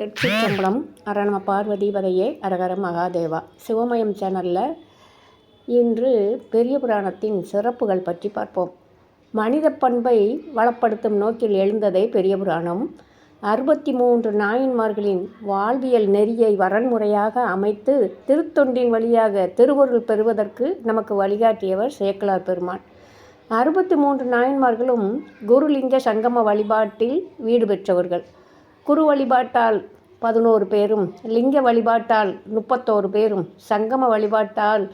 திருச்சிற்றம்பலம் அரணம பார்வதி வதையே அரகர மகாதேவா. சிவமயம் சேனலில் இன்று பெரிய புராணத்தின் சிறப்புகள் பற்றி பார்ப்போம். மனித பண்பை வளப்படுத்தும் நோக்கில் எழுந்ததே பெரிய புராணம். அறுபத்தி மூன்று நாயன்மார்களின் வாழ்வியல் நெறியை வரன்முறையாக அமைத்து திருத்தொண்டின் வழியாக திருவொருள் பெறுவதற்கு நமக்கு வழிகாட்டியவர் சேக்கலார் பெருமான். அறுபத்தி மூன்று நாயன்மார்களும் குருலிங்க சங்கம வழிபாட்டில் வீடு பெற்றவர்கள் குரு வழிபாட்டால் பதினோரு பேரும் லிங்க வழிபாட்டால் முப்பத்தோரு பேரும் சங்கம வழிபாட்டால்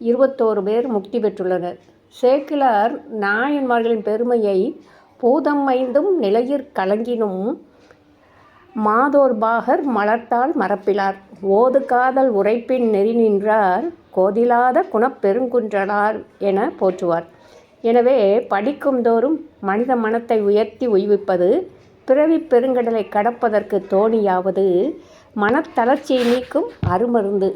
இருபத்தோரு பேர் முக்தி பெற்றுள்ளனர். சேக்கிலார் நாயன்மார்களின் பெருமையை பூதம் ஐந்தும் நிலையிற் கலங்கினும் மாதோர் பாகர் மலர்த்தால் மறப்பிலார். ஓது காதல் உரைப்பின் நெறி நின்றார் கோதிலாத குணப்பெருங்குன்றனார் என போற்றுவார். எனவே படிக்கும் தோறும் மனித மனத்தை உயர்த்தி உய்விப்பது பிறவி பெருங்கடலை கடப்பதற்கு தோணியாவது மனத்தளர்ச்சியை நீக்கும் அருமருந்து.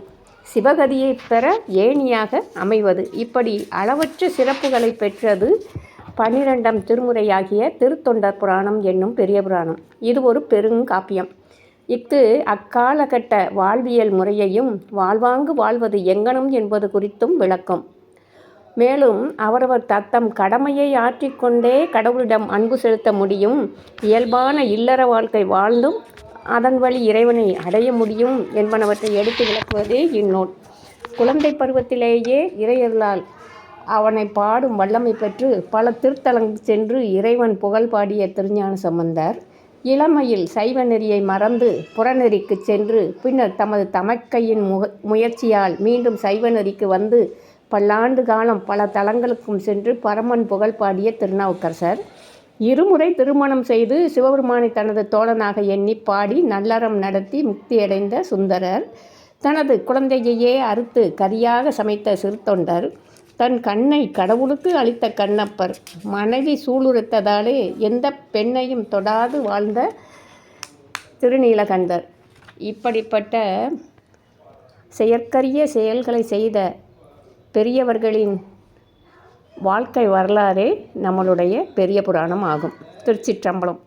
சிவகதியை பெற ஏணியாக அமைவது. இப்படி அளவற்ற சிறப்புகளை பெற்றது பன்னிரெண்டாம் திருமுறையாகிய திருத்தொண்டர் புராணம் என்னும் பெரிய புராணம். இது ஒரு பெருங்காப்பியம். இஃது அக்காலகட்ட வாழ்வியல் முறையையும் வாழ்வாங்கு வாழ்வது எங்கனம் என்பது குறித்தும் விளக்கம். மேலும் அவரவர் தத்தம் கடமையை ஆற்றிக்கொண்டே கடவுளிடம் அன்பு செலுத்த முடியும். இயல்பான இல்லற வாழ்க்கை வாழ்ந்தும் அதன் வழி இறைவனை அடைய முடியும் என்பனவற்றை எடுத்து விளக்குவதே இந்நூல். குழந்தை பருவத்திலேயே இறையருளால் அவனை பாடும் வல்லமை பெற்று பல திருத்தலங்கள் சென்று இறைவன் புகழ் பாடிய திருஞான சம்பந்தர் இளமையில் சைவ நெறியை மறந்து புறநெறிக்கு சென்று பின்னர் தமது தமக்கையின் முக முயற்சியால் மீண்டும் சைவ நெறிக்கு வந்து பல்லாண்டு காலம் பல தலங்களுக்கும் சென்று பரமன் புகழ் பாடிய திருநாவுக்கரசர். இருமுறை திருமணம் செய்து சிவபெருமானை தனது தோழனாக எண்ணி பாடி நல்லறம் நடத்தி முக்தியடைந்த சுந்தரர். தனது குழந்தையையே அறுத்து கரியாக சமைத்த சிறுத்தொண்டர் தன் கண்ணை கடவுளுக்கு அளித்த கண்ணப்பர். மனைவி சூளுரைத்ததாலே எந்த பெண்ணையும் தொடாது வாழ்ந்த திருநீலகண்டர் இப்படிப்பட்ட செயற்கரிய செயல்களை செய்த பெரியவர்களின் வாழ்க்கை வரலாறே நம்மளுடைய பெரிய புராணம் ஆகும் திருச்சிற்றம்பலம்.